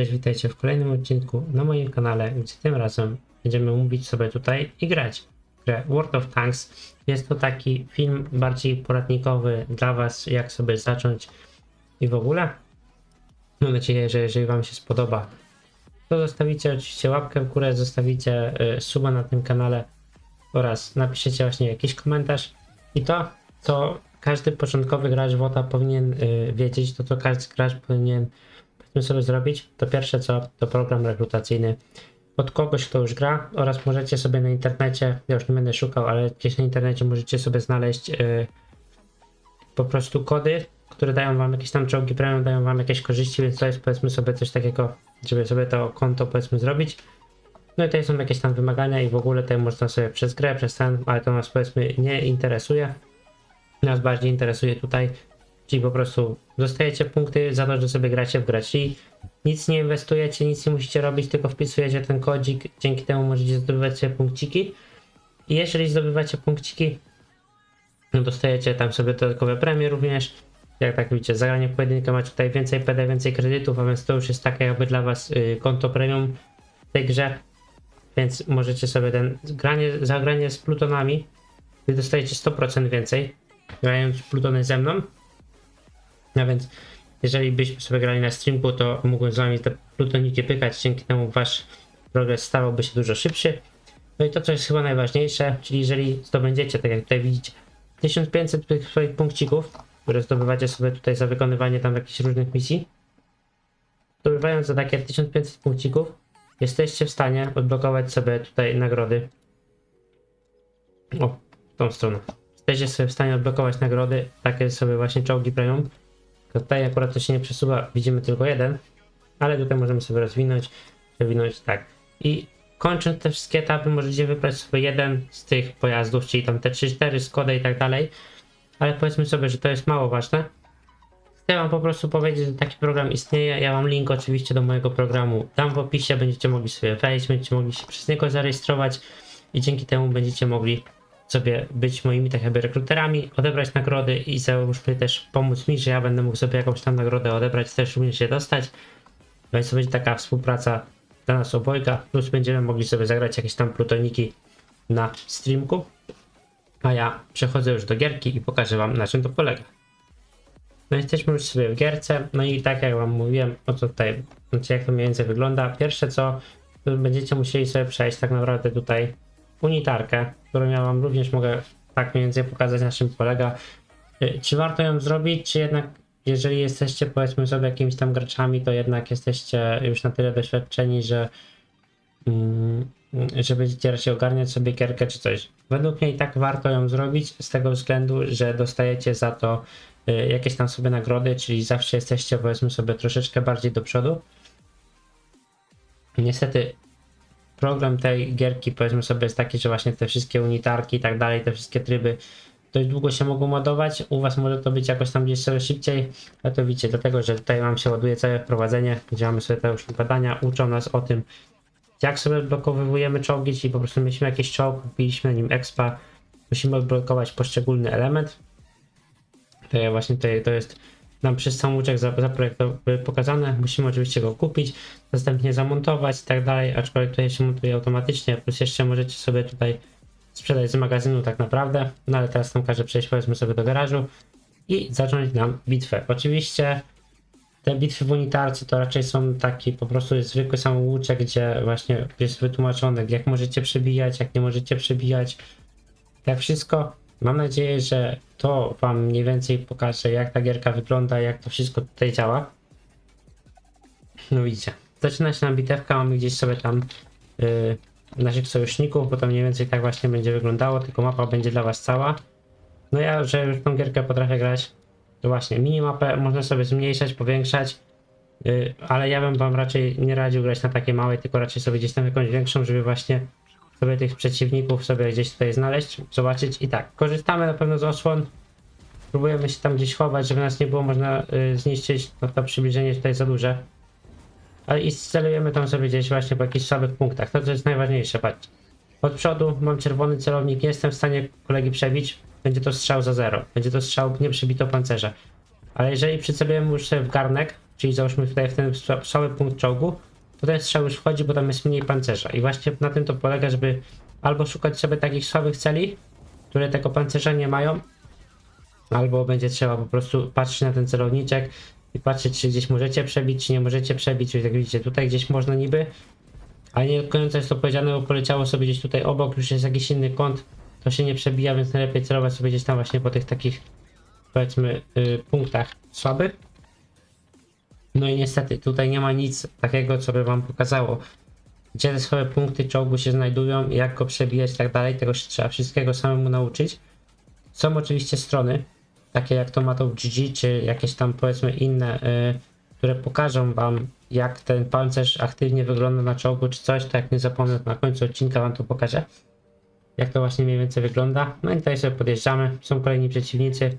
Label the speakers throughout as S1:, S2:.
S1: Cześć, witajcie w kolejnym odcinku na moim kanale, gdzie tym razem będziemy mówić sobie tutaj i grać grę World of Tanks. Jest to taki film bardziej poradnikowy dla Was, jak sobie zacząć i w ogóle. Mam nadzieję, że jeżeli Wam się spodoba, to zostawicie oczywiście łapkę w górę, zostawicie y, suba na tym kanale oraz napiszecie właśnie jakiś komentarz. I to, co każdy początkowy gracz WOTA powinien y, wiedzieć, to to każdy gracz powinien powiedzmy sobie zrobić, to pierwsze co, to program rekrutacyjny od kogoś, kto już gra oraz możecie sobie na internecie, ja już nie będę szukał, ale gdzieś na internecie możecie sobie znaleźć yy, po prostu kody, które dają wam jakieś tam czołgi premium, dają wam jakieś korzyści, więc to jest powiedzmy sobie coś takiego, żeby sobie to konto powiedzmy zrobić. No i tutaj są jakieś tam wymagania i w ogóle tutaj można sobie przez grę, przez ten, ale to nas powiedzmy nie interesuje. Nas bardziej interesuje tutaj Czyli po prostu dostajecie punkty za to, że sobie gracie w grę. Czyli nic nie inwestujecie, nic nie musicie robić, tylko wpisujecie ten kodzik. Dzięki temu możecie zdobywać sobie punkciki. I jeżeli zdobywacie punkciki, no dostajecie tam sobie dodatkowe premie również. Jak tak widzicie, zagranie w pojedynkę macie tutaj więcej PD, więcej kredytów, a więc to już jest takie jakby dla was y, konto premium w tej grze. Więc możecie sobie ten granie, zagranie z plutonami, wy dostajecie 100% więcej, grając plutony ze mną. A więc jeżeli byśmy sobie grali na streamku, to mógłbym z wami te plutoniki pykać, dzięki temu wasz progres stawałby się dużo szybszy. No i to, co jest chyba najważniejsze, czyli jeżeli zdobędziecie, tak jak tutaj widzicie, 1500 tych swoich punkcików, które zdobywacie sobie tutaj za wykonywanie tam jakichś różnych misji, zdobywając za takie 1500 punkcików, jesteście w stanie odblokować sobie tutaj nagrody. O, tą stronę. Jesteście sobie w stanie odblokować nagrody, takie sobie właśnie czołgi premium, Tutaj akurat to się nie przesuwa, widzimy tylko jeden, ale tutaj możemy sobie rozwinąć, przewinąć tak. I kończąc te wszystkie etapy możecie wybrać sobie jeden z tych pojazdów, czyli tam te 3-4 Skoda i tak dalej, ale powiedzmy sobie, że to jest mało ważne. Chcę wam po prostu powiedzieć, że taki program istnieje, ja wam link oczywiście do mojego programu dam w opisie, będziecie mogli sobie wejść, będziecie mogli się przez niego zarejestrować i dzięki temu będziecie mogli sobie być moimi tak jakby rekruterami, odebrać nagrody i załóżmy też pomóc mi, że ja będę mógł sobie jakąś tam nagrodę odebrać, też również się dostać. Więc to będzie taka współpraca dla nas obojga, plus będziemy mogli sobie zagrać jakieś tam plutoniki na streamku. A ja przechodzę już do gierki i pokażę wam na czym to polega. No jesteśmy już sobie w gierce, no i tak jak wam mówiłem, o co tutaj, znaczy jak to mniej więcej wygląda. Pierwsze co, będziecie musieli sobie przejść tak naprawdę tutaj unitarkę, którą ja wam również mogę tak mniej więcej pokazać na czym polega. Y, Czy warto ją zrobić, czy jednak jeżeli jesteście powiedzmy sobie jakimiś tam graczami, to jednak jesteście już na tyle doświadczeni, że mm, że będziecie raczej ogarniać sobie gierkę czy coś. Według mnie i tak warto ją zrobić z tego względu, że dostajecie za to y, jakieś tam sobie nagrody, czyli zawsze jesteście powiedzmy sobie troszeczkę bardziej do przodu. Niestety program tej gierki powiedzmy sobie jest taki, że właśnie te wszystkie unitarki i tak dalej, te wszystkie tryby dość długo się mogą ładować. U was może to być jakoś tam gdzieś szybciej, ale to widzicie, dlatego że tutaj mam się ładuje całe wprowadzenie, gdzie mamy sobie te już badania, uczą nas o tym, jak sobie odblokowujemy czołgi, czyli po prostu mieliśmy jakiś czołg, kupiliśmy nim expa, musimy odblokować poszczególny element. To właśnie tutaj to jest nam przez samouczek zaprojektowy pokazane. Musimy oczywiście go kupić, następnie zamontować i tak dalej, aczkolwiek tutaj się montuje automatycznie, plus jeszcze możecie sobie tutaj sprzedać z magazynu tak naprawdę, no ale teraz tam każę przejść powiedzmy sobie do garażu i zacząć nam bitwę. Oczywiście te bitwy w unitarce to raczej są taki po prostu zwykły samouczek, gdzie właśnie jest wytłumaczone jak możecie przebijać, jak nie możecie przebijać, jak wszystko. Mam nadzieję, że to wam mniej więcej pokaże jak ta gierka wygląda, jak to wszystko tutaj działa. No widzicie, zaczyna się nam bitewka, mamy gdzieś sobie tam yy, naszych sojuszników, bo to mniej więcej tak właśnie będzie wyglądało, tylko mapa będzie dla was cała. No ja, że już tą gierkę potrafię grać, to właśnie minimapę można sobie zmniejszać, powiększać, yy, ale ja bym wam raczej nie radził grać na takiej małej, tylko raczej sobie gdzieś tam jakąś większą, żeby właśnie sobie tych przeciwników sobie gdzieś tutaj znaleźć, zobaczyć i tak, korzystamy na pewno z osłon, próbujemy się tam gdzieś chować, żeby nas nie było można y, zniszczyć, no to przybliżenie tutaj za duże. Ale i celujemy tam sobie gdzieś właśnie po jakichś słabych punktach, to co jest najważniejsze, patrzcie. Od przodu mam czerwony celownik, nie jestem w stanie kolegi przebić, będzie to strzał za zero, będzie to strzał nie przebito pancerza. Ale jeżeli przycelujemy już sobie w garnek, czyli załóżmy tutaj w ten sła- słaby punkt czołgu, ten strzał już wchodzi, bo tam jest mniej pancerza. I właśnie na tym to polega, żeby albo szukać sobie takich słabych celi, które tego pancerza nie mają, albo będzie trzeba po prostu patrzeć na ten celowniczek i patrzeć, czy gdzieś możecie przebić, czy nie możecie przebić, czyli jak widzicie, tutaj gdzieś można niby, ale nie do końca jest to powiedziane, bo poleciało sobie gdzieś tutaj obok, już jest jakiś inny kąt, to się nie przebija, więc najlepiej celować sobie gdzieś tam właśnie po tych takich, powiedzmy, y, punktach słabych. No i niestety, tutaj nie ma nic takiego, co by wam pokazało, gdzie te swoje punkty czołgu się znajdują, jak go przebijać i tak dalej, tego się trzeba wszystkiego samemu nauczyć. Są oczywiście strony, takie jak Tomato GG, czy jakieś tam powiedzmy inne, y, które pokażą wam, jak ten pancerz aktywnie wygląda na czołgu, czy coś, to jak nie zapomnę, na końcu odcinka wam to pokażę. Jak to właśnie mniej więcej wygląda. No i tutaj sobie podjeżdżamy, są kolejni przeciwnicy.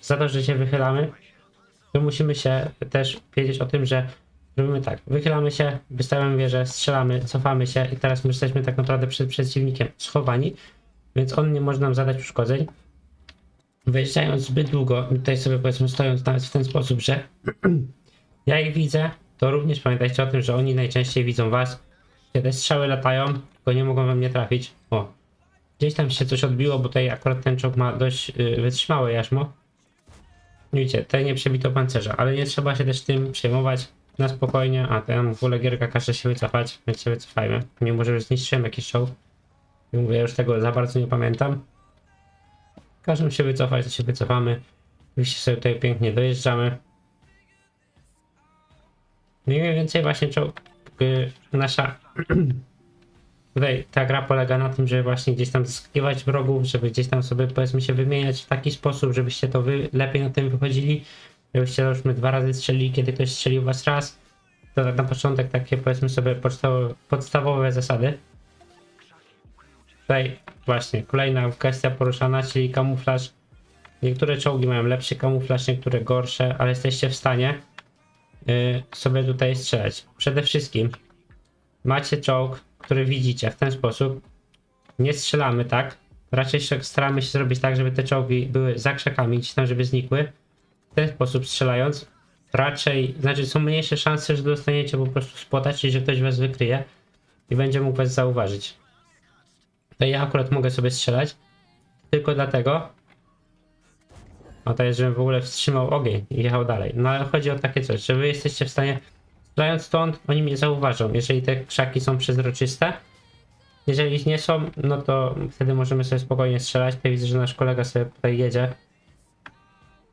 S1: Za to, że się wychylamy, musimy się też wiedzieć o tym, że robimy tak, wychylamy się, wystawiamy wieżę, strzelamy, cofamy się i teraz my jesteśmy tak naprawdę przed przeciwnikiem schowani, więc on nie może nam zadać uszkodzeń. Wyjeżdżając zbyt długo, tutaj sobie powiedzmy stojąc nawet w ten sposób, że ja ich widzę, to również pamiętajcie o tym, że oni najczęściej widzą was, kiedy strzały latają, tylko nie mogą we mnie trafić. O, gdzieś tam się coś odbiło, bo tutaj akurat ten czołg ma dość yy, wytrzymałe jarzmo. Widzicie, tutaj nie przebito pancerza, ale nie trzeba się też tym przejmować na spokojnie. A tam w ogóle gierka każe się wycofać, więc się wycofajmy. Mimo, że już zniszczyłem jakiś. I mówię, już tego za bardzo nie pamiętam. Każą się wycofać, to się wycofamy. Oczywiście sobie tutaj pięknie dojeżdżamy. No mniej więcej właśnie czołg, yy, nasza tutaj ta gra polega na tym, żeby właśnie gdzieś tam zyskiwać wrogów, żeby gdzieś tam sobie powiedzmy się wymieniać w taki sposób, żebyście to wy lepiej na tym wychodzili, żebyście załóżmy dwa razy strzelili, kiedy ktoś strzelił was raz. To tak na początek takie powiedzmy sobie podstawowe, zasady. Tutaj właśnie kolejna kwestia poruszana, czyli kamuflaż. Niektóre czołgi mają lepszy kamuflaż, niektóre gorsze, ale jesteście w stanie yy, sobie tutaj strzelać. Przede wszystkim macie czołg, który widzicie w ten sposób. Nie strzelamy tak. Raczej staramy się zrobić tak, żeby te czołgi były za krzakami, gdzieś tam, żeby znikły. W ten sposób strzelając, raczej, znaczy są mniejsze szanse, że dostaniecie po prostu spota, czyli że ktoś was wykryje i będzie mógł was zauważyć. To ja akurat mogę sobie strzelać tylko dlatego, no to jest, żebym w ogóle wstrzymał ogień i jechał dalej. No ale chodzi o takie coś, że wy jesteście w stanie, strzelając stąd, oni mnie zauważą, jeżeli te krzaki są przezroczyste. Jeżeli ich nie są, no to wtedy możemy sobie spokojnie strzelać. Tutaj widzę, że nasz kolega sobie tutaj jedzie.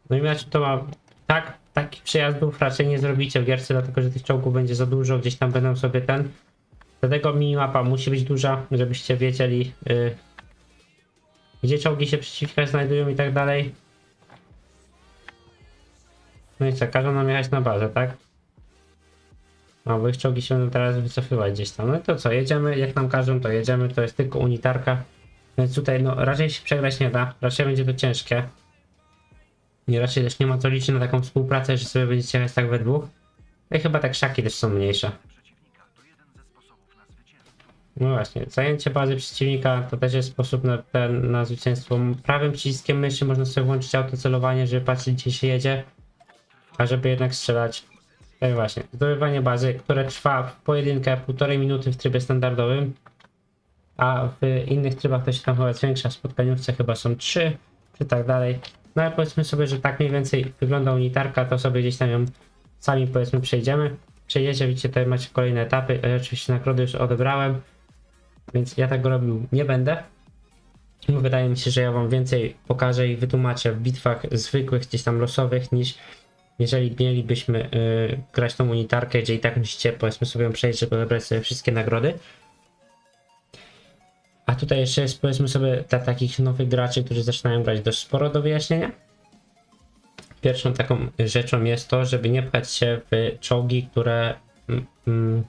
S1: No i znaczy to ma tak, takich przejazdów raczej nie zrobicie w gierce, dlatego że tych czołgów będzie za dużo, gdzieś tam będą sobie ten. Dlatego minimapa musi być duża, żebyście wiedzieli, yy, gdzie czołgi się przeciwnika znajdują i tak dalej. No i co, każą nam jechać na bazę, tak? No, bo ich czołgi się będą teraz wycofywać gdzieś tam. No to co, jedziemy, jak nam każą, to jedziemy, to jest tylko unitarka. Więc tutaj, no, raczej się przegrać nie da, raczej będzie to ciężkie. I raczej też nie ma co liczyć na taką współpracę, że sobie będziecie jechać tak we dwóch. No i chyba te krzaki też są mniejsze. No właśnie, zajęcie bazy przeciwnika to też jest sposób na, ten, na zwycięstwo. Prawym przyciskiem myszy można sobie włączyć autocelowanie, żeby patrzeć gdzie się jedzie, a żeby jednak strzelać. Tak właśnie, zdobywanie bazy, które trwa w pojedynkę półtorej minuty w trybie standardowym, a w innych trybach to się tam chyba zwiększa, w spotkaniówce chyba są 3, czy tak dalej. No ale powiedzmy sobie, że tak mniej więcej wygląda unitarka, to sobie gdzieś tam ją sami powiedzmy przejdziemy. Przejdziecie, widzicie, tutaj macie kolejne etapy, oczywiście nagrody już odebrałem, więc ja tego robił nie będę. Wydaje mi się, że ja wam więcej pokażę i wytłumaczę w bitwach zwykłych, gdzieś tam losowych, niż jeżeli mielibyśmy y, grać tą unitarkę, gdzie i tak musicie powiedzmy sobie przejść, żeby wybrać sobie wszystkie nagrody. A tutaj jeszcze jest powiedzmy sobie dla takich nowych graczy, którzy zaczynają grać dość sporo do wyjaśnienia. Pierwszą taką rzeczą jest to, żeby nie pchać się w czołgi, które mm, mm,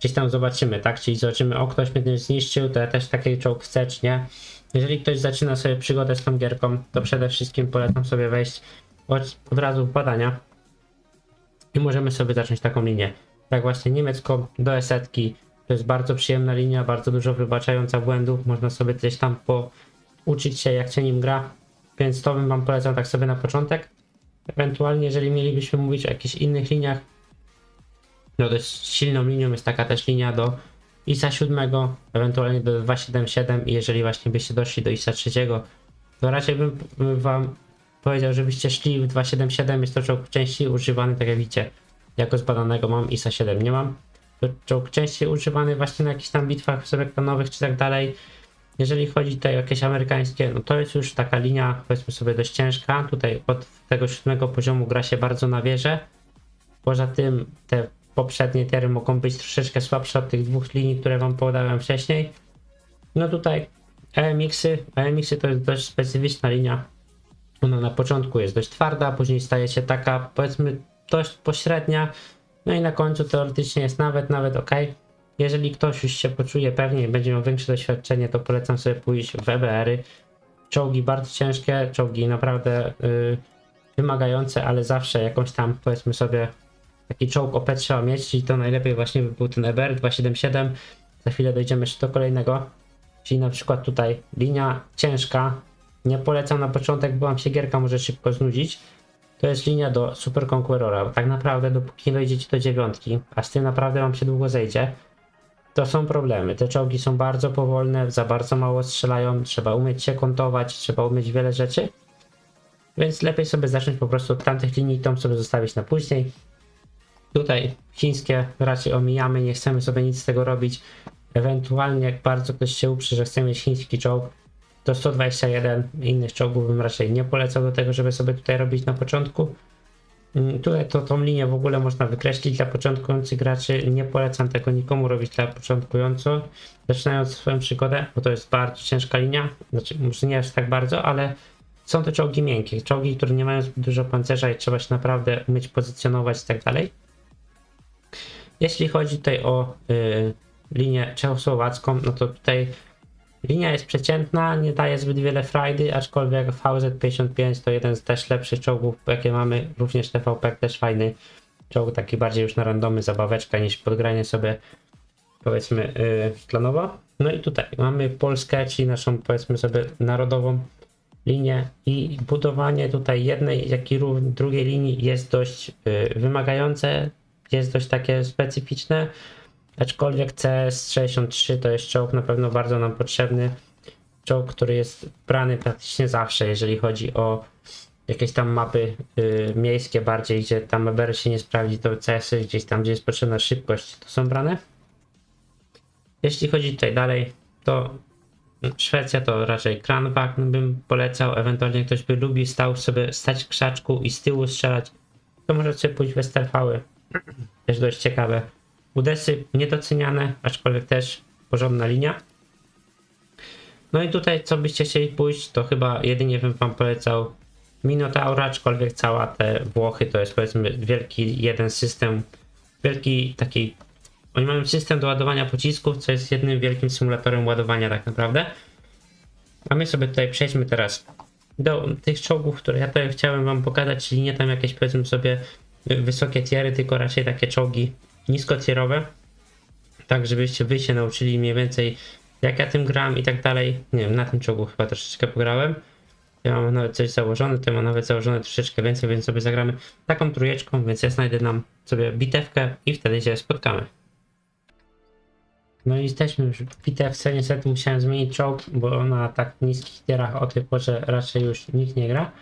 S1: gdzieś tam zobaczymy, tak? Czyli zobaczymy, o ktoś mnie zniszczył, to ja też taki czołg chcę, czy nie. Jeżeli ktoś zaczyna sobie przygodę z tą gierką, to przede wszystkim polecam sobie wejść od, od razu badania i możemy sobie zacząć taką linię. Tak właśnie niemiecką do esetki. To jest bardzo przyjemna linia, bardzo dużo wybaczająca błędów. Można sobie gdzieś tam pouczyć się, jak się nim gra. Więc to bym wam polecał tak sobie na początek. Ewentualnie, jeżeli mielibyśmy mówić o jakichś innych liniach, no dość silną linią jest taka też linia do ISA 7, ewentualnie do 277 i jeżeli właśnie byście doszli do ISA 3, to raczej bym wam powiedział, żebyście szli w 277, jest to czołg częściej używany, tak jak widzicie, jako zbadanego mam ISA 7, nie mam. To czołg częściej używany właśnie na jakichś tam bitwach sobie czy tak dalej. Jeżeli chodzi tutaj o jakieś amerykańskie, no to jest już taka linia, powiedzmy sobie, dość ciężka. Tutaj od tego siódmego poziomu gra się bardzo na wieżę. Poza tym te poprzednie tiery mogą być troszeczkę słabsze od tych dwóch linii, które wam podałem wcześniej. No tutaj AMX-y, AMX-y to jest dość specyficzna linia. Ona na początku jest dość twarda, później staje się taka powiedzmy dość pośrednia. No i na końcu teoretycznie jest nawet, nawet ok. Jeżeli ktoś już się poczuje pewnie i będzie miał większe doświadczenie, to polecam sobie pójść w EBR-y. Czołgi bardzo ciężkie, czołgi naprawdę yy, wymagające, ale zawsze jakąś tam powiedzmy sobie taki czołg OP trzeba mieć, czyli to najlepiej właśnie by był ten EBR 277. Za chwilę dojdziemy jeszcze do kolejnego. Czyli na przykład tutaj linia ciężka. Nie polecam na początek, bo wam się gierka może szybko znudzić. To jest linia do Super Conquerora. Tak naprawdę dopóki nie dojdziecie do dziewiątki, a z tym naprawdę wam się długo zejdzie, to są problemy. Te czołgi są bardzo powolne, za bardzo mało strzelają, trzeba umieć się kontować, trzeba umieć wiele rzeczy. Więc lepiej sobie zacząć po prostu od tamtych linii, tą sobie zostawić na później. Tutaj chińskie raczej omijamy, nie chcemy sobie nic z tego robić. Ewentualnie jak bardzo ktoś się uprze, że chce mieć chiński czołg, to 121 innych czołgów bym raczej nie polecał do tego, żeby sobie tutaj robić na początku. Mm, Tutaj to tą linię w ogóle można wykreślić dla początkujących graczy. Nie polecam tego nikomu robić dla początkujących. Zaczynając swoją przygodę, bo to jest bardzo ciężka linia. Znaczy, może nie aż tak bardzo, ale są to czołgi miękkie. Czołgi, które nie mają zbyt dużo pancerza i trzeba się naprawdę umieć pozycjonować i tak dalej. Jeśli chodzi tutaj o y, linię czechosłowacką, no to tutaj linia jest przeciętna, nie daje zbyt wiele frajdy, aczkolwiek VZ55 to jeden z też lepszych czołgów, jakie mamy. Również TVP też fajny czołg, taki bardziej już na randomy, zabaweczka niż podgranie sobie powiedzmy yy, planowo. No i tutaj mamy Polskę, czyli naszą powiedzmy sobie narodową linię i budowanie tutaj jednej, jak i drugiej linii jest dość yy, wymagające, jest dość takie specyficzne, aczkolwiek CS63 to jest czołg na pewno bardzo nam potrzebny. Czołg, który jest brany praktycznie zawsze, jeżeli chodzi o jakieś tam mapy y, miejskie bardziej, gdzie tam EBR się nie sprawdzi, to CS-y gdzieś tam, gdzie jest potrzebna szybkość, to są brane. Jeśli chodzi tutaj dalej, to Szwecja to raczej Kranbach bym polecał, ewentualnie ktoś by lubił stał sobie stać w krzaczku i z tyłu strzelać, to może sobie pójść Westerfały. Też dość ciekawe. Udesy niedoceniane, aczkolwiek też porządna linia. No i tutaj co byście chcieli pójść, to chyba jedynie bym wam polecał Minotaura, aczkolwiek cała te Włochy to jest powiedzmy wielki jeden system, wielki taki, oni mają system do ładowania pocisków, co jest jednym wielkim symulatorem ładowania tak naprawdę. A my sobie tutaj przejdźmy teraz do tych czołgów, które ja tutaj chciałem wam pokazać, czyli nie tam jakieś powiedzmy sobie wysokie tiery, tylko raczej takie czołgi niskotierowe, tak żebyście wy się nauczyli mniej więcej jak ja tym gram i tak dalej. Nie wiem, na tym czołgu chyba troszeczkę pograłem. Ja mam nawet coś założone, to mam nawet założone troszeczkę więcej, więc sobie zagramy taką trójeczką, więc ja znajdę nam sobie bitewkę i wtedy się spotkamy. No i jesteśmy już w bitewce, niestety musiałem zmienić czołg, bo na tak niskich tierach o tej porze raczej już nikt nie gra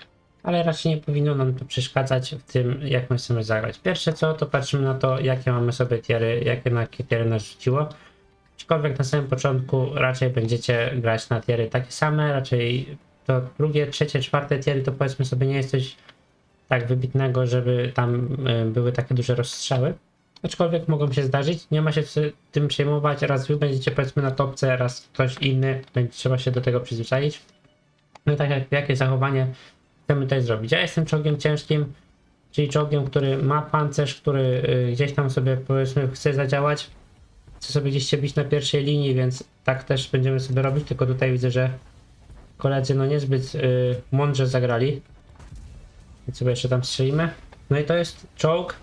S1: ale raczej nie powinno nam to przeszkadzać w tym, jak my chcemy zagrać. Pierwsze co, to patrzymy na to, jakie mamy sobie tiery, jakie na tiery nas rzuciło. Aczkolwiek na samym początku raczej będziecie grać na tiery takie same, raczej to drugie, trzecie, czwarte tiery to powiedzmy sobie nie jest coś tak wybitnego, żeby tam y, były takie duże rozstrzały. Aczkolwiek mogą się zdarzyć, nie ma się tym przejmować, raz wy będziecie powiedzmy na topce, raz ktoś inny, będzie trzeba się do tego przyzwyczaić. No tak jak jakie zachowanie chcemy tutaj zrobić. Ja jestem czołgiem ciężkim, czyli czołgiem, który ma pancerz, który y, gdzieś tam sobie powiedzmy chce zadziałać. Chce sobie gdzieś się bić na pierwszej linii, więc tak też będziemy sobie robić, tylko tutaj widzę, że koledzy no niezbyt y, mądrze zagrali. Więc sobie jeszcze tam strzelimy. No i to jest czołg.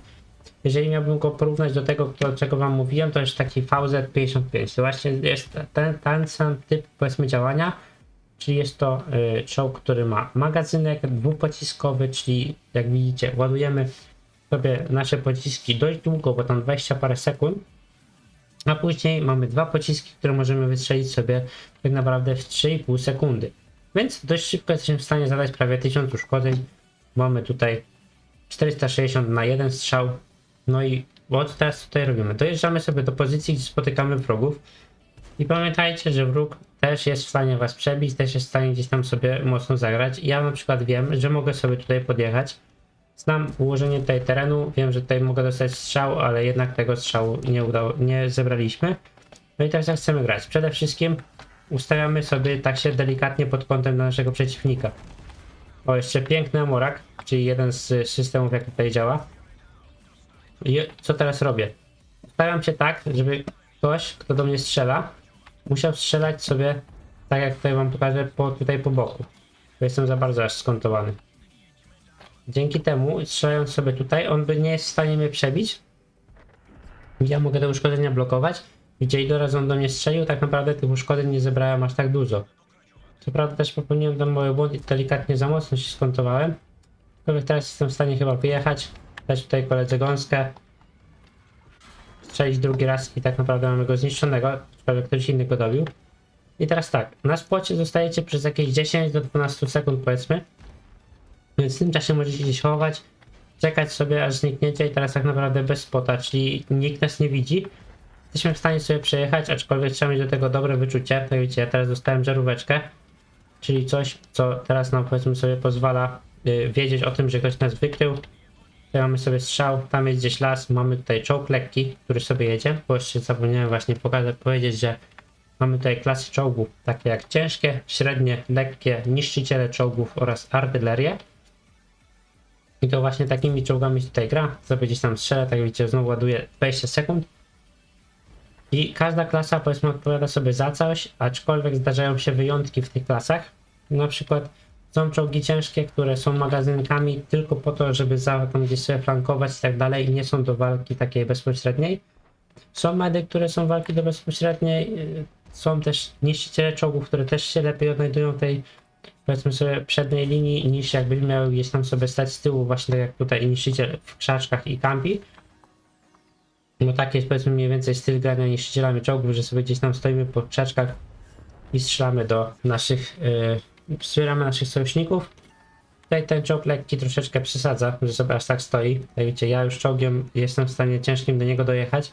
S1: Jeżeli miałbym go porównać do tego, do czego wam mówiłem, to jest taki VZ55. To właśnie jest ten, ten sam typ powiedzmy działania czyli jest to y, czołg, który ma magazynek dwupociskowy, czyli jak widzicie, ładujemy sobie nasze pociski dość długo, bo tam 20 parę sekund, a później mamy dwa pociski, które możemy wystrzelić sobie tak naprawdę w 3,5 sekundy. Więc dość szybko jesteśmy w stanie zadać prawie 1000 uszkodzeń. Mamy tutaj 460 na jeden strzał. No i o co teraz tutaj robimy? Dojeżdżamy sobie do pozycji, gdzie spotykamy wrogów. I pamiętajcie, że wróg też jest w stanie was przebić, też jest w stanie gdzieś tam sobie mocno zagrać. Ja na przykład wiem, że mogę sobie tutaj podjechać. Znam ułożenie tutaj terenu, wiem, że tutaj mogę dostać strzał, ale jednak tego strzału nie udało, nie zebraliśmy. No i teraz jak chcemy grać? Przede wszystkim ustawiamy sobie tak się delikatnie pod kątem do naszego przeciwnika. O, jeszcze piękny amorak, czyli jeden z systemów, jak tutaj działa. I co teraz robię? Ustawiam się tak, żeby ktoś, kto do mnie strzela, musiał strzelać sobie, tak jak tutaj wam pokażę, po, tutaj po boku. Bo jestem za bardzo aż skontowany. Dzięki temu, strzelając sobie tutaj, on by nie jest w stanie mnie przebić. Ja mogę te uszkodzenia blokować. Gdzie razy on do mnie strzelił, tak naprawdę tych uszkodzeń nie zebrałem aż tak dużo. Co prawda też popełniłem tam mały błąd i delikatnie za mocno się skontowałem. Teraz jestem w stanie chyba wyjechać, dać tutaj koledze gąskę, strzelić drugi raz i tak naprawdę mamy go zniszczonego, aczkolwiek ktoś inny go dobił. I teraz tak, na spocie zostajecie przez jakieś 10 do 12 sekund powiedzmy. Więc w tym czasie możecie gdzieś chować, czekać sobie aż znikniecie i teraz tak naprawdę bez spota, czyli nikt nas nie widzi. Jesteśmy w stanie sobie przejechać, aczkolwiek trzeba mieć do tego dobre wyczucie. Tak widzicie, ja teraz dostałem żaróweczkę, czyli coś, co teraz nam powiedzmy sobie pozwala y, wiedzieć o tym, że ktoś nas wykrył. Mamy sobie strzał, tam jest gdzieś las, mamy tutaj czołg lekki, który sobie jedzie, bo jeszcze zapomniałem właśnie pokazać, powiedzieć, że mamy tutaj klasy czołgów, takie jak ciężkie, średnie, lekkie, niszczyciele czołgów oraz artylerię. I to właśnie takimi czołgami tutaj gra. Sobie gdzieś tam strzela, tak widzicie, znowu ładuje 20 sekund. I każda klasa powiedzmy odpowiada sobie za coś, aczkolwiek zdarzają się wyjątki w tych klasach. Na przykład są czołgi ciężkie, które są magazynkami tylko po to, żeby za tam gdzieś sobie flankować i tak dalej i nie są do walki takiej bezpośredniej. Są medy, które są walki do bezpośredniej. yy, Są też niszczyciele czołgów, które też się lepiej odnajdują w tej powiedzmy sobie przedniej linii niż jakby miał gdzieś tam sobie stać z tyłu właśnie tak jak tutaj niszczyciel w krzaczkach i kampi. No taki jest powiedzmy mniej więcej styl grania niszczycielami czołgów, że sobie gdzieś tam stoimy po krzaczkach i strzelamy do naszych, yy, wspieramy naszych sojuszników. Tutaj ten czołg lekki troszeczkę przesadza, że sobie aż tak stoi. Jak widzicie, ja już czołgiem jestem w stanie ciężkim do niego dojechać.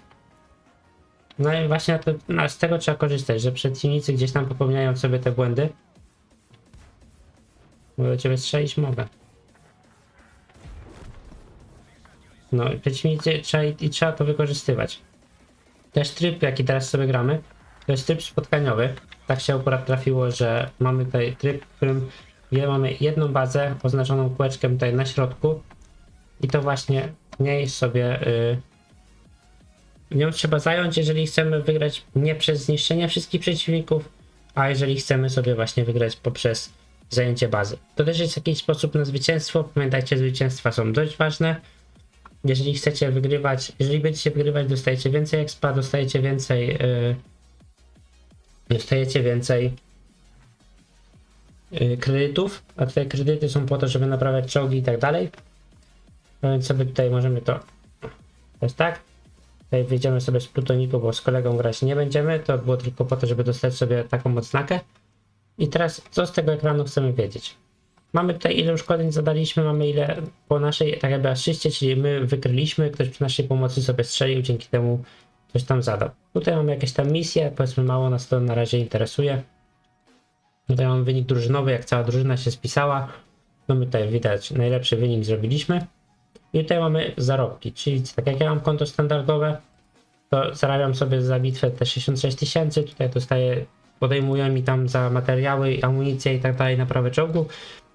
S1: No i właśnie to, no, z tego trzeba korzystać, że przeciwnicy gdzieś tam popełniają sobie te błędy. Mogę do ciebie strzelić? Mogę. No przeciwnicy trzeba, i, i trzeba to wykorzystywać. Też tryb, jaki teraz sobie gramy, to jest tryb spotkaniowy. Tak się akurat trafiło, że mamy tutaj tryb, w którym mamy jedną bazę oznaczoną kółeczkiem tutaj na środku i to właśnie w niej sobie y, nią trzeba zająć, jeżeli chcemy wygrać nie przez zniszczenie wszystkich przeciwników, a jeżeli chcemy sobie właśnie wygrać poprzez zajęcie bazy. To też jest jakiś sposób na zwycięstwo. Pamiętajcie, zwycięstwa są dość ważne. Jeżeli chcecie wygrywać, jeżeli będziecie wygrywać, dostajecie więcej expa, dostajecie więcej, yy, dostajecie więcej yy, kredytów, a te kredyty są po to, żeby naprawiać czołgi i tak dalej. No więc sobie tutaj możemy to, to jest tak. Tutaj wyjdziemy sobie z plutoniku, bo z kolegą grać nie będziemy. To było tylko po to, żeby dostać sobie taką odznakę. I teraz co z tego ekranu chcemy wiedzieć? Mamy tutaj ile uszkodzeń zadaliśmy, mamy ile po naszej tak jakby asyście, czyli my wykryliśmy, ktoś przy naszej pomocy sobie strzelił, dzięki temu coś tam zadał. Tutaj mamy jakieś tam misje, powiedzmy mało nas to na razie interesuje. Tutaj mamy wynik drużynowy, jak cała drużyna się spisała. Mamy tutaj widać najlepszy wynik zrobiliśmy. I tutaj mamy zarobki, czyli tak jak ja mam konto standardowe, to zarabiam sobie za bitwę te 66 tysięcy, tutaj dostaję, podejmują mi tam za materiały, amunicję i tak dalej naprawę czołgu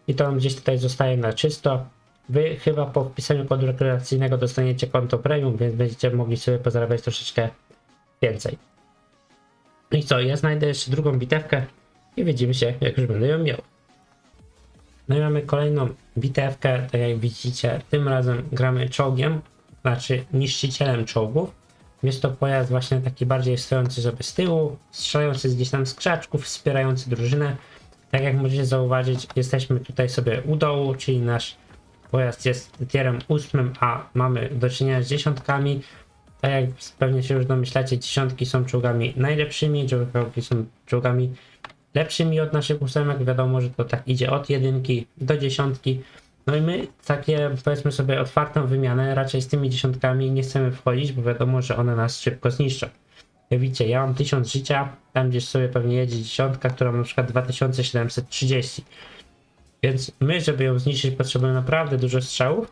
S1: i to gdzieś tutaj zostaje na czysto. Wy chyba po wpisaniu kodu rekreacyjnego dostaniecie konto premium, więc będziecie mogli sobie pozarabiać troszeczkę więcej. I co, ja znajdę jeszcze drugą bitewkę i widzimy się, jak już będę ją miał. No i mamy kolejną bitewkę, tak jak widzicie, tym razem gramy czołgiem, znaczy niszczycielem czołgów. Jest to pojazd właśnie taki bardziej stojący sobie z tyłu, strzelający gdzieś tam z krzaczków, wspierający drużynę. Tak jak możecie zauważyć, jesteśmy tutaj sobie u dołu, czyli nasz pojazd jest tierem ósmym, a mamy do czynienia z dziesiątkami. Tak jak pewnie się już domyślacie, dziesiątki są czołgami najlepszymi, czołgi są czołgami lepszymi od naszych ósemek. Wiadomo, że to tak idzie od jedynki do dziesiątki. No i my takie powiedzmy sobie otwartą wymianę raczej z tymi dziesiątkami nie chcemy wchodzić, bo wiadomo, że one nas szybko zniszczą. Jak widzicie, ja mam 1000 życia, tam gdzieś sobie pewnie jedzie dziesiątka, która ma na przykład 2730. Więc my, żeby ją zniszczyć, potrzebujemy naprawdę dużo strzałów,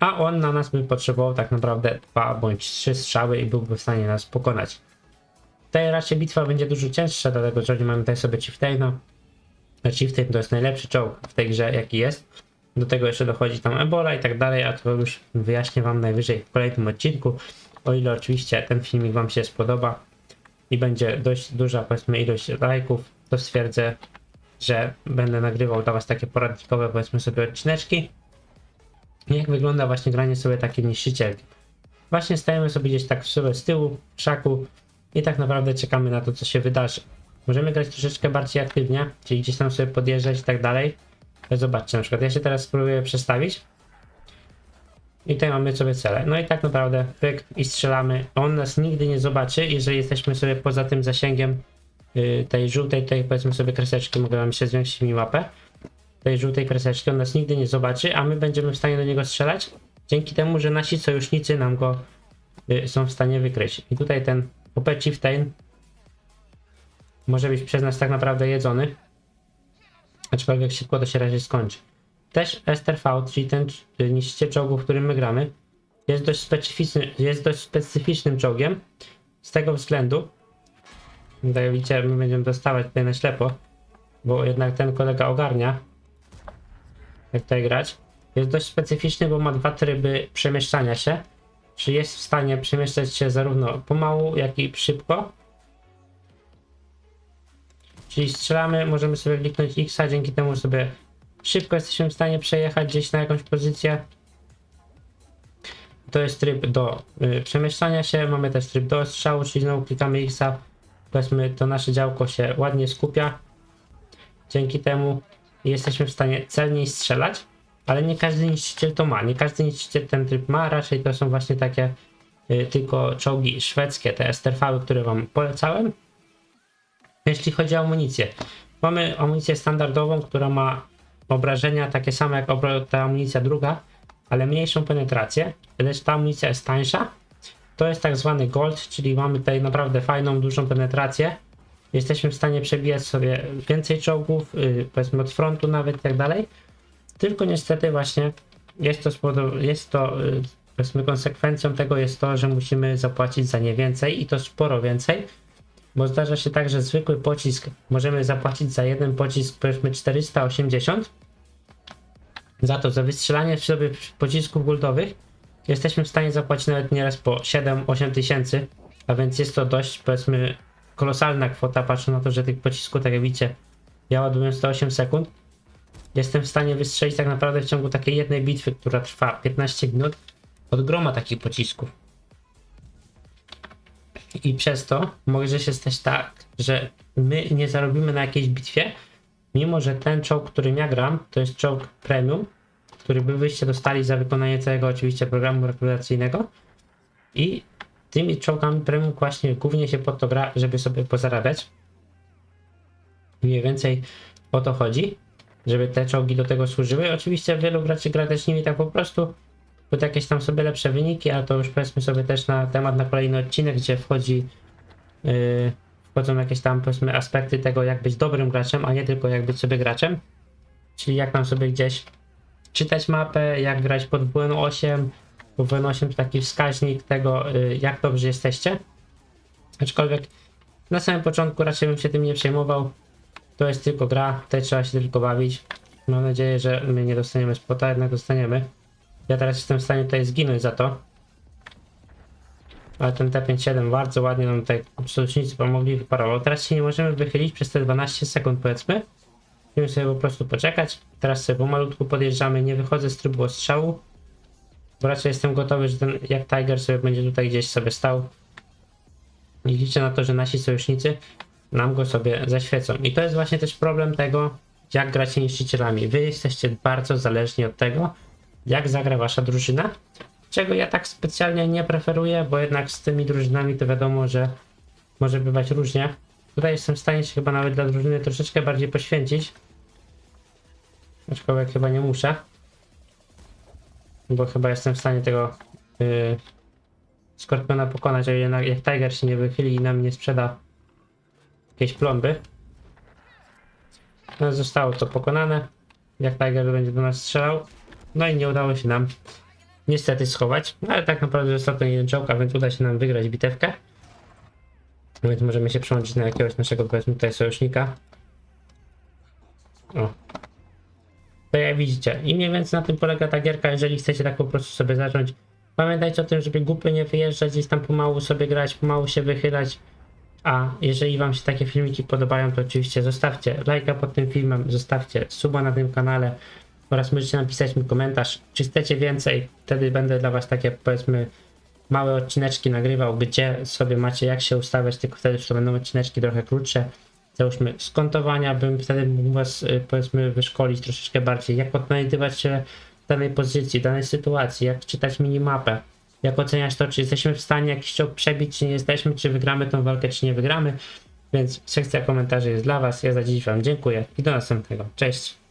S1: a on na nas by potrzebował tak naprawdę dwa bądź trzy strzały i byłby w stanie nas pokonać. Tutaj raczej bitwa będzie dużo cięższa, dlatego że mamy tutaj sobie Chieftaina. Chieftain to jest najlepszy czołg w tej grze, jaki jest. Do tego jeszcze dochodzi tam Ebola i tak dalej, a to już wyjaśnię wam najwyżej w kolejnym odcinku. O ile oczywiście ten filmik wam się spodoba i będzie dość duża powiedzmy ilość lajków, to stwierdzę, że będę nagrywał dla was takie poradnikowe powiedzmy sobie odcineczki. Jak wygląda właśnie granie sobie takim niszczycielkiem. Właśnie stajemy sobie gdzieś tak sobie z tyłu, w szaku i tak naprawdę czekamy na to, co się wydarzy. Możemy grać troszeczkę bardziej aktywnie, czyli gdzieś tam sobie podjeżdżać i tak dalej. Ale Zobaczcie, na przykład ja się teraz spróbuję przestawić. I tutaj mamy sobie cele. No i tak naprawdę pyk i strzelamy. On nas nigdy nie zobaczy, jeżeli jesteśmy sobie poza tym zasięgiem tej żółtej, tej powiedzmy sobie kreseczki. Mogę wam jeszcze zwiększyć mi mapę. Tej żółtej kreseczki on nas nigdy nie zobaczy, a my będziemy w stanie do niego strzelać. Dzięki temu, że nasi sojusznicy nam go yy, są w stanie wykryć. I tutaj ten OP Chieftain może być przez nas tak naprawdę jedzony. Aczkolwiek szybko to się raczej skończy. Też STRV, czyli ten y, niszczyciel czołgu, w którym my gramy, jest dość specyficzny, jest dość specyficznym czołgiem. Z tego względu, tutaj widzicie, my będziemy dostawać tutaj na ślepo, bo jednak ten kolega ogarnia, jak tutaj grać. Jest dość specyficzny, bo ma dwa tryby przemieszczania się. Czy jest w stanie przemieszczać się zarówno pomału, jak i szybko. Czyli strzelamy, możemy sobie kliknąć X, a dzięki temu sobie szybko jesteśmy w stanie przejechać gdzieś na jakąś pozycję. To jest tryb do y, przemieszczania się, mamy też tryb do strzału, czyli znowu klikamy X, powiedzmy to nasze działko się ładnie skupia. Dzięki temu jesteśmy w stanie celniej strzelać, ale nie każdy niszczyciel to ma, nie każdy niszczyciel ten tryb ma, raczej to są właśnie takie y, tylko czołgi szwedzkie, te STRV, które wam polecałem. Jeśli chodzi o amunicję, mamy amunicję standardową, która ma obrażenia takie same jak ta amunicja druga, ale mniejszą penetrację, lecz ta amunicja jest tańsza. To jest tak zwany gold, czyli mamy tutaj naprawdę fajną, dużą penetrację. Jesteśmy w stanie przebijać sobie więcej czołgów, yy, powiedzmy od frontu nawet i tak dalej. Tylko niestety właśnie jest to, jest to yy, powiedzmy konsekwencją tego jest to, że musimy zapłacić za nie więcej i to sporo więcej. Bo zdarza się tak, że zwykły pocisk możemy zapłacić za jeden pocisk powiedzmy 480. Za to, za wystrzelanie sobie pocisków goldowych jesteśmy w stanie zapłacić nawet nieraz po 7-8 tysięcy. A więc jest to dość powiedzmy kolosalna kwota, patrząc na to, że tych pocisków, tak jak widzicie, ja ładuję 108 sekund. Jestem w stanie wystrzelić tak naprawdę w ciągu takiej jednej bitwy, która trwa 15 minut, od groma takich pocisków. I przez to może się stać tak, że my nie zarobimy na jakiejś bitwie, mimo że ten czołg, którym ja gram, to jest czołg premium, który by wyście dostali za wykonanie całego oczywiście programu rekrutacyjnego. I tymi czołgami premium właśnie głównie się po to gra, żeby sobie pozarabiać. Mniej więcej o to chodzi, żeby te czołgi do tego służyły. Oczywiście wielu graczy gra też nimi tak po prostu, pod jakieś tam sobie lepsze wyniki, a to już powiedzmy sobie też na temat na kolejny odcinek, gdzie wchodzi yy, wchodzą jakieś tam powiedzmy aspekty tego, jak być dobrym graczem, a nie tylko jak być sobie graczem. Czyli jak tam sobie gdzieś czytać mapę, jak grać pod WN8, bo WN8 to taki wskaźnik tego, yy, jak dobrze jesteście. Aczkolwiek na samym początku raczej bym się tym nie przejmował. To jest tylko gra, tutaj trzeba się tylko bawić. Mam nadzieję, że my nie dostaniemy spota, jednak dostaniemy. Ja teraz jestem w stanie tutaj zginąć za to. Ale ten T57 bardzo ładnie nam tutaj sojusznicy pomogli, wyparował. Teraz się nie możemy wychylić przez te 12 sekund powiedzmy. Musimy sobie po prostu poczekać. Teraz sobie pomalutku podjeżdżamy, nie wychodzę z trybu ostrzału. Bo raczej jestem gotowy, że ten jak Tiger sobie będzie tutaj gdzieś sobie stał. I liczę na to, że nasi sojusznicy nam go sobie zaświecą. I to jest właśnie też problem tego, jak gracie niszczycielami. Wy jesteście bardzo zależni od tego, jak zagra wasza drużyna, czego ja tak specjalnie nie preferuję, bo jednak z tymi drużynami to wiadomo, że może bywać różnie. Tutaj jestem w stanie się chyba nawet dla drużyny troszeczkę bardziej poświęcić. Aczkolwiek chyba nie muszę. Bo chyba jestem w stanie tego yy, Skorpiona pokonać, a jednak jak Tiger się nie wychyli i nam nie sprzeda jakiejś plomby. No, zostało to pokonane. Jak Tiger będzie do nas strzelał. No i nie udało się nam niestety schować. No, ale tak naprawdę został to jeden czołg, a więc uda się nam wygrać bitewkę. Więc możemy się przełączyć na jakiegoś naszego powiedzmy tutaj sojusznika. O. To jak widzicie. I mniej więcej na tym polega ta gierka, jeżeli chcecie tak po prostu sobie zacząć. Pamiętajcie o tym, żeby głupio nie wyjeżdżać, gdzieś tam pomału sobie grać, pomału się wychylać. A jeżeli wam się takie filmiki podobają, to oczywiście zostawcie lajka pod tym filmem, zostawcie suba na tym kanale oraz możecie napisać mi komentarz, czy chcecie więcej. Wtedy będę dla was takie powiedzmy małe odcineczki nagrywał, gdzie sobie macie jak się ustawiać, tylko wtedy to będą odcineczki trochę krótsze. Załóżmy skontowania, bym wtedy mógł was y, powiedzmy wyszkolić troszeczkę bardziej, jak odnajdywać się w danej pozycji, w danej sytuacji, jak czytać minimapę, jak oceniać to, czy jesteśmy w stanie jakiś czołg przebić, czy nie jesteśmy, czy wygramy tą walkę, czy nie wygramy. Więc sekcja komentarzy jest dla was. Ja za dziś wam dziękuję i do następnego. Cześć!